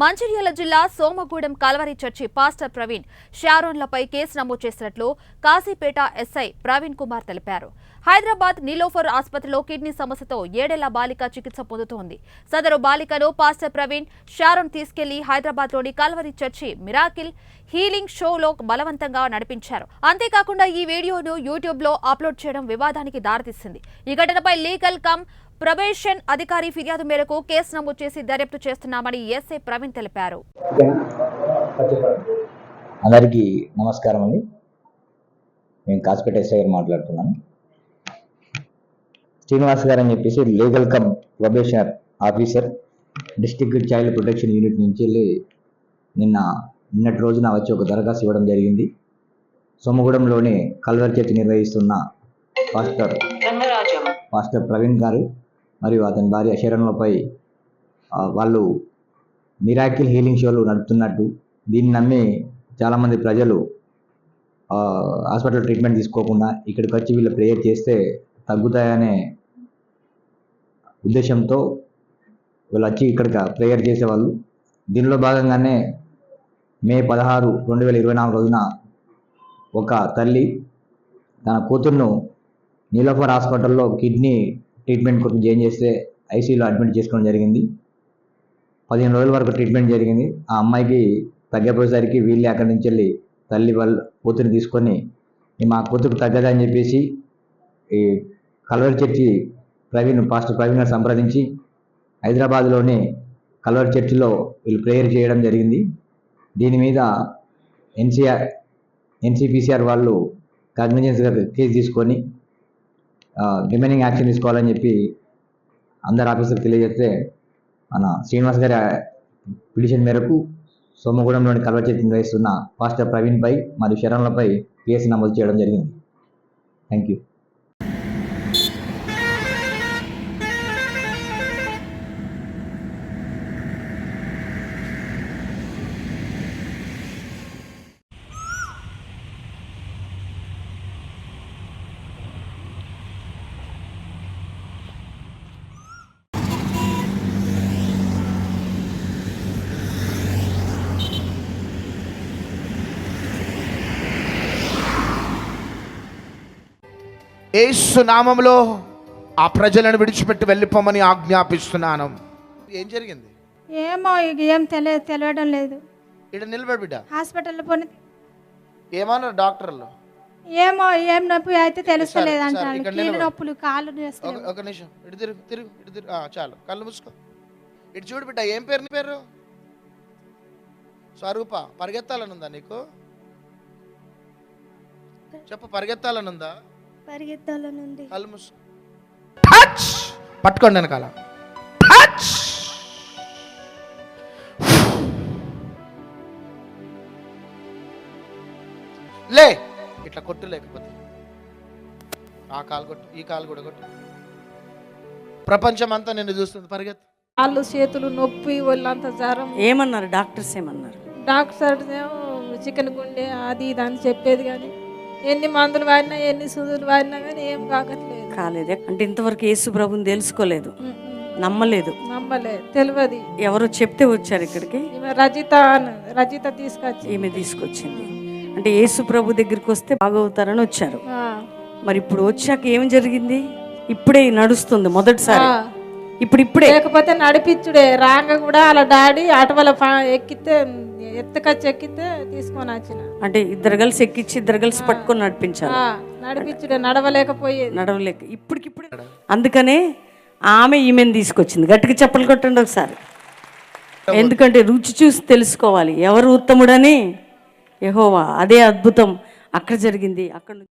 మంచిర్యాల జిల్లా Somagudem Calvary church pastor Praveen షారోన్లపై case నమోదు చేసినట్లు కాశీపేట ఎస్ఐ ప్రవీణ్ కుమార్ తెలిపారు. హైదరాబాద్ నీలోఫర్ ఆసుపత్రిలో కిడ్నీ సమస్యతో ఏడేళ్ళ బాలిక చికిత్స పొందుతోంది. సదరు బాలికను పాస్టర్ ప్రవీణ్ షారోన్ తీసుకెళ్ళి హైదరాబాద్లోని కల్వరి చర్చి మిరాకిల్ హీలింగ్ షోలో బలవంతంగా నడిపించారు. అంతేకాకుండా ఈ వీడియోను యూట్యూబ్లో అప్లోడ్ చేయడం వివాదానికి దారితీసింది. ఈ ఘటనపై లీగల్ కమ్ ప్రొబేషన్ అధికారి ఫిర్యాదు మేరకు కేసు నమోదు చేసి దర్యాప్తు చేస్తున్నామని ఎస్ఐ ప్రవీణ్ తెలిపారు. అందరికీ నమస్కారం అండి. నేను కాసిపేట ఎస్ఐ గారు మాట్లాడుతున్నాను. శ్రీనివాస్ గారు అని చెప్పేసి legal cum probationer officer district child protection unit నుంచి వెళ్ళి నిన్న నిన్నటి రోజున వచ్చి ఒక దరఖాస్తు ఇవ్వడం జరిగింది. సోమగూడెంలోని కల్వర్ చర్చి నిర్వహిస్తున్న పాస్టర్ పాస్టర్ ప్రవీణ్ గారు మరియు అతని భార్య శరణులపై వాళ్ళు మిరాకిల్ హీలింగ్ షోలు నడుపుతున్నట్టు దీన్ని నమ్మి చాలామంది ప్రజలు హాస్పిటల్ ట్రీట్మెంట్ తీసుకోకుండా ఇక్కడికి వచ్చి వీళ్ళు ప్రేయర్ చేస్తే తగ్గుతాయనే ఉద్దేశంతో వీళ్ళు వచ్చి ఇక్కడికి ప్రేయర్ చేసేవాళ్ళు. దీనిలో భాగంగానే మే పదహారు రెండు వేల ఇరవై నాలుగు రోజున ఒక తల్లి తన కూతుర్ను నీలోఫర్ హాస్పిటల్లో కిడ్నీ ట్రీట్మెంట్ కోసం జాయిన్ చేస్తే ఐసీయూలో అడ్మిట్ చేసుకోవడం జరిగింది. పదిహేను రోజుల వరకు ట్రీట్మెంట్ జరిగింది. ఆ అమ్మాయికి తగ్గపోయేసరికి వీళ్ళే అక్కడి నుంచి వెళ్ళి తల్లి వాళ్ళు కూతురిని తీసుకొని మా కూతురు తగ్గదని చెప్పేసి ఈ Calvary church Praveen pastor Praveen గారు సంప్రదించి హైదరాబాద్లోని కల్వరి చర్చిలో వీళ్ళు ప్రేయర్ చేయడం జరిగింది. దీని మీద ఎన్సీఆర్ ఎన్సీపీసీఆర్ వాళ్ళు కాగ్నిజెన్స్గా కేసు తీసుకొని రిమైనింగ్ యాక్షన్ తీసుకోవాలని చెప్పి అందరు ఆఫీసర్కి తెలియజేస్తే మన శ్రీనివాస్ గారి పిటిషన్ మేరకు సోమగూడెంలోని కల్వచెట్టు నిర్వహిస్తున్న పాస్టర్ ప్రవీణ్పై మరియు శరణ్లపై కేసు నమోదు చేయడం జరిగింది. థ్యాంక్ యూ యేసు నామంలో ఆ ప్రజలను విడిచిపెట్టి వెళ్ళిపోమని ఆజ్ఞాపిస్తున్నాను. ఏం జరిగింది? ఏమో ఇక ఏం తెలియ తెలియడం లేదు. ఇక్కడ నిలబడి బిడ్డ. హాస్పిటల్లో పోనీ. ఏమన్నారు డాక్టర్లు? ఏమో ఏం నొప్పి అయితే తెలుస్తలేదు అంటాను ఇక్కడ కీళ్ళ నిలబడు. నొప్పులు కాళ్ళు ఒక చేస్తలేవు ఒక నిమిషం. ఇటు తిరుగు తిరుగు ఇటు తిరుగు. ఆ, చాలు. కళ్ళు మూసుకో. ఇటు చూడు బిడ్డ ఏం పేరు నీ పేరు? స్వరూప పరిగెత్తాలనుందా నీకు? చెప్పు పరిగెత్తాలనుందా? పరిగెత్తాలనుంది టచ్! పట్టుకోండి వెనకాల. టచ్! లే! ఇట్లా కొట్టు లేకపోతే. ఆ కాలు కొట్టు ఈ కాలు కూడా కొట్టు. ప్రపంచం అంతా నిన్ను చూస్తుంది పరిగెత్తు. కాళ్ళు చేతులు నొప్పి ఒళ్ళంతా జ్వరం ఏమన్నారు? డాక్టర్స్ ఏమన్నారు? డాక్టర్ ఏమో చికెన్ గుండె అది ఇది అని చెప్పేది కానీ ఎన్ని మందులు వాడినా ఎన్ని సూదులు వాడినా కానీ ఏం కాకట్లేదు. కాలేదే. అంటే ఇంతవరకు యేసు ప్రభుని తెలుసుకోలేదు. నమ్మలేదు. నమ్మలే తెలియదు. ఎవరో చెప్తే వచ్చారు ఇక్కడికి. రజిత రజిత తీసుకొచ్చి ఈమె తీసుకొచ్చింది. అంటే యేసు ప్రభు దగ్గరికి వస్తే బాగవుతారని వచ్చారు. మరి ఇప్పుడు వచ్చాక ఏం జరిగింది? ఇప్పుడే నడుస్తుంది మొదటిసారి. ఇప్పుడు ఇప్పుడే. లేకపోతే నడిపించుడే రాంగ కూడా అలా డాడీ ఆటోల ఎక్కితే ఎత్తుకొచ్చి ఎక్కితే తీసుకొని వచ్చిన. అంటే ఇద్దరు కలిసి ఎక్కించి ఇద్దరు కలిసి పట్టుకొని నడిపించాలి. నడిపించుడే నడవలేకపోయేది. నడవలేక ఇప్పటికిప్పుడే అందుకనే ఆమె ఈమెను తీసుకొచ్చింది. గట్టిగా చెప్పలు కొట్టండి ఒకసారి. ఎందుకంటే రుచి చూసి తెలుసుకోవాలి. ఎవరు ఉత్తముడని? యెహోవా. అదే అద్భుతం. అక్కడ జరిగింది. అక్కడ